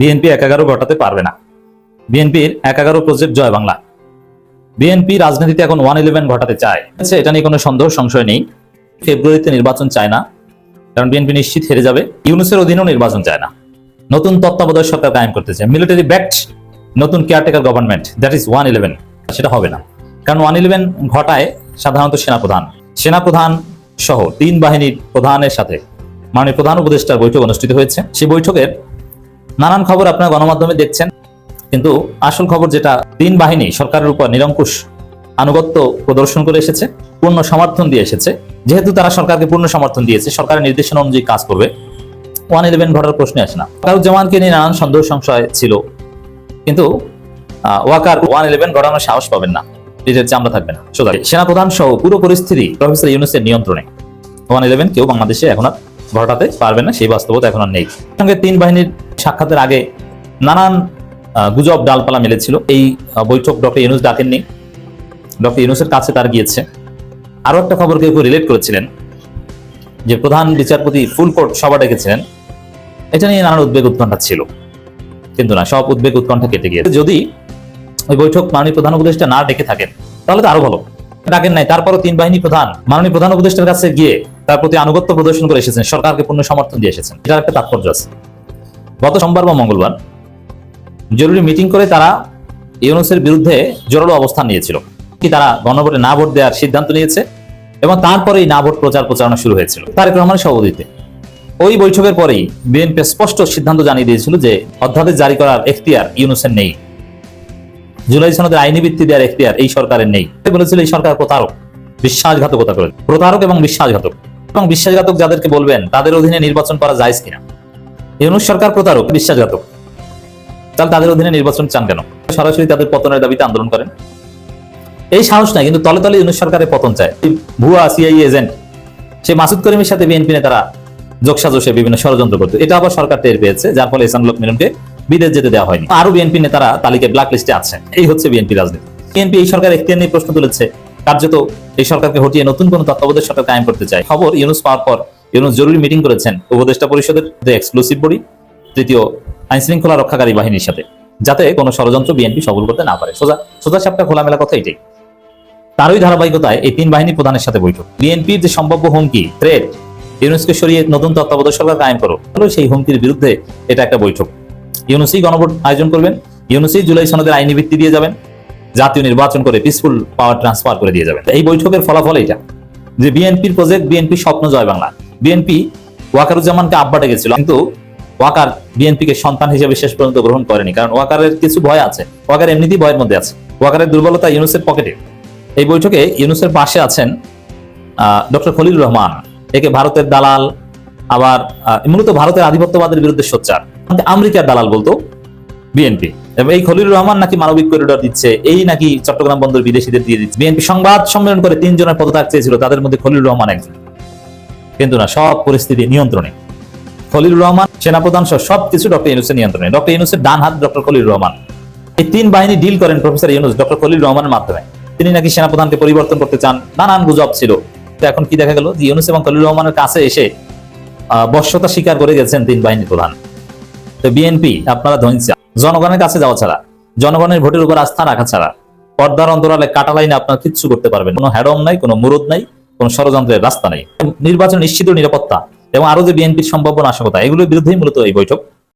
BNP এক এগারো ঘটাতে পারবে না। বিএনপির এক এগারো প্রজেক্ট জয় বাংলা। বিএনপি রাজনীতিতে এখন ওয়ান ইলেভেন ঘটাতে চায়। আচ্ছা, এটা নিয়ে কোনো সন্দেহ সংশয় নেই। ফেব্রুয়ারিতে নির্বাচন চায় না কারণ বিএনপি নিশ্চিত হেরে যাবে। ইউনুসের অধীনেও নির্বাচন চায় না। নতুন তত্ত্বাবধায়ক সরকার কায়েম করতে চায়। মিলিটারি ব্যাক্ট নতুন caretaker government that is one eleven সেটা হবে না। কারণ ওয়ান ইলেভেন ঘটায় সাধারণত সেনাপ্রধান। সেনাপ্রধান সহ তিন বাহিনীর প্রধানের সাথে। মাননীয় প্রধান উপদেষ্টার বৈঠক অনুষ্ঠিত হয়েছে। সেই বৈঠকের নানান খবর আপনারা গণমাধ্যমে দেখছেন, কিন্তু আসল খবর যেটা তিন বাহিনী, সরকারের উপর নিরঙ্কুশ আনুগত্য প্রদর্শন করে এসেছে, পূর্ণ সমর্থন দিয়ে এসেছে। যেহেতু তারা সরকারকে পূর্ণ সমর্থন দিয়েছে, সরকারের নির্দেশনা অনুযায়ী কাজ করবে, ওয়ান ইলেভেন ঘটার প্রশ্নে আসে না। কারুজ্জামানকে নিয়ে নানান সন্দেহ সংশয় ছিল, কিন্তু ওয়াকার ওয়ান ইলেভেন ঘটানোর সাহস পাবেন না। নিজের চামড়া থাকবে না। সোজা সেনাপ্রধান সহ পুরো পরিস্থিতি প্রফেসর ইউনুসের নিয়ন্ত্রণে। ওয়ান ইলেভেন কেউ বাংলাদেশে এখন আর ঘটাতে পারবে না, সেই বাস্তবতা এখন আর নেই। সঙ্গে তিন বাহিনীর সাক্ষাতের আগে নানান গুজব ডালপালা মেলেছিল। এই বৈঠক ডক্টর ইউনুস ডাকেননি। ডক্টর ইউনুসের কাছে তার গিয়েছে। আরও একটা খবর কেউ রিলেট করেছিলেন, যে প্রধান বিচারপতি ফুল কোর্ট সভা ডেকেছিলেন। এটা নিয়ে নানান উদ্বেগ উৎকণ্ঠা ছিল। কিন্তু না, সব উদ্বেগ উৎকণ্ঠা কেটে গিয়েছে। যদি ওই বৈঠক মাননীয় প্রধান উপদেষ্টা না ডেকে থাকেন, তাহলে তো আরও ভালো। ডাকেন নাই, তারপরও তিন বাহিনী প্রধান, মাননীয় প্রধান উপদেষ্টার কাছে গিয়ে তার প্রতি আনুগত্য প্রদর্শন করে এসেছেন, সরকারকে পূর্ণ সমর্থন দিয়ে এসেছেন। এটার একটা তাৎপর্য আছে। গত সোমবার বা মঙ্গলবার জরুরি মিটিং করে তারা ইউনুসের বিরুদ্ধে জোরালো অবস্থান নিয়েছিল। কি তারা গণভোটে না ভোট দেওয়ার সিদ্ধান্ত নিয়েছে এবং তারপরেই না ভোট প্রচার প্রচারণা শুরু হয়েছিল। তারেক রহমানের সভাপতিত্বে। ওই বৈঠকের পরেই বিএনপি স্পষ্ট সিদ্ধান্ত জানিয়ে দিয়েছিল যে অধ্যাদেশ জারি করার এখতিয়ার ইউনুসের নেই। জুলাই সনদের আইনি ভিত্তি দেওয়ার এখতিয়ার এই সরকারের নেই। বলেছিল এই সরকার প্রতারক, বিশ্বাসঘাতকতা করে প্রতারক এবং বিশ্বাসঘাতক। এবং বিশ্বাসঘাতক যাদেরকে বলবেন, তাদের অধীনে নির্বাচন করা যায় কিনা। ইউনুস সরকার প্রতারক, বিশ্বাসঘাতক। তাহলে তাদের অধীনে নির্বাচন চান কেন? সরাসরি তাদের পতনের দাবিতে আন্দোলন করেন? এই সাহস নাই, কিন্তু তলে তলে ইউনুস সরকারের পতন চায়। ভুয়া সিআই এজেন্ট সে মাসুদ করিমের সাথে বিএনপি নেতারা যোগসাজসে বিভিন্ন ষড়যন্ত্র করতো। এটা আবার সরকার টের পেয়েছে, যার ফলে ইসলামুল হক মিলনকে বিদেশ যেতে দেওয়া হয়নি। আরও বিএনপি নেতারা তালিকায় ব্ল্যাক লিস্টে আছে। এই হচ্ছে বিএনপি রাজনীতি। বিএনপি এই সরকার এখতিয়ার নিয়ে প্রশ্ন তুলেছে, কার্যত এই সরকারকে হটিয়ে নতুন কোন তত্ত্বাবধায়ক সরকার কায়েম করতে চায়। খবর ইউনুস পাওয়ার পর ইউনুস জরুরি মিটিং করেছেন উপদেষ্টা পরিষদের যে এক্সক্লুসিভ বডি তৃতীয় আইন শৃঙ্খলা রক্ষাকারী বাহিনীর সাথে, যাতে কোনো ষড়যন্ত্র বিএনপি সফল করতে না পারে। সোজা সোজা সাপটা খোলামেলা কথা এটাই। তারই ধারাবাহিকতায় এই তিন বাহিনী প্রধানের সাথে বৈঠক। বিএনপির যে সম্ভাব্য হুমকি থ্রেট ইউনুসকে সরিয়ে নতুন তত্ত্বাবধায়ক সরকার কায়েম করো, তাহলে সেই হুমকির বিরুদ্ধে এটা একটা বৈঠক। ইউনুসি গণভোট আয়োজন করবেন, ইউনুসি জুলাই সনদের আইনি ভিত্তি দিয়ে যাবেন, জাতীয় নির্বাচন করে পিসফুল পাওয়ার ট্রান্সফার করে দিয়ে যাবেন। এই বৈঠকের ফলাফল এটা যে বিএনপির প্রজেক্ট বিএনপি স্বপ্ন জয় বাংলা বিএনপি ওয়াকারুজ্জামানকে আব্বা ডেকেছিল কিন্তু ওয়াকার বিএনপিকে সন্তান হিসেবে শেষ পর্যন্ত গ্রহণ করেনি, কারণ ওয়াকারের কিছু ভয় আছে, ওয়াকার এমনিতেই ভয়ের মধ্যে আছে। ওয়াকারের দুর্বলতা ইউনুসের পকেটে। এই বৈঠকে ইউনুসের পাশে আছেন ডক্টর খলিল রহমান, একে ভারতের দালাল, আবার মূলত ভারতের আধিপত্যবাদের বিরুদ্ধে সোচ্চার। আমেরিকার দালাল বলতো বিএনপি এবং এই খলিল রহমান নাকি মানবিক করিডোর দিচ্ছে, এই নাকি চট্টগ্রাম বন্দর বিদেশিদের দিয়ে দিচ্ছে। বিএনপি সংবাদ সম্মেলন করে তিনজনের পদত্যাগ চেয়েছিল, তাদের মধ্যে খলিল রহমান একজন। কিন্তু না, সব পরিস্থিতি নিয়ন্ত্রণে। খলিল রহমান, সেনাপ্রধান সহ সবকিছু ডক্টর ইউনুসের নিয়ন্ত্রণে। ডক্টর ইউনুসের ডান হাত ডক্টর খলিল রহমান। এই তিন বাহিনী ডিল করেন প্রফেসর ইউনুস, ডক্টর খলিল রহমানের মাধ্যমে। তিনি নাকি সেনাপ্রধানকে পরিবর্তন করতে চান? নানান গুজব ছিল। তো এখন কি দেখা গেল? যে ইউনুস এবং খলিল রহমানের কাছে এসে বশ্যতা স্বীকার করে গেছেন তিন বাহিনী প্রধান। তো বিএনপি, আপনারা ধনচা জনগণের কাছে যাওয়া ছাড়া, জনগণের ভোটের উপর আস্থা রাখা ছাড়া, পর্দার অন্তরালে কাটা লাইনে আপনারা কিচ্ছু করতে পারবেন কোনো হ্যাডম নাই, কোনো মুরদ নাই। কোনো ষড়যন্ত্রের রাস্তা নেই। নির্বাচন নিশ্চিত নিরাপত্তা এবং আরও যে বিএনপির সম্ভাবনা আশঙ্কা এগুলোর বিরুদ্ধেই মূলত এই বৈঠক।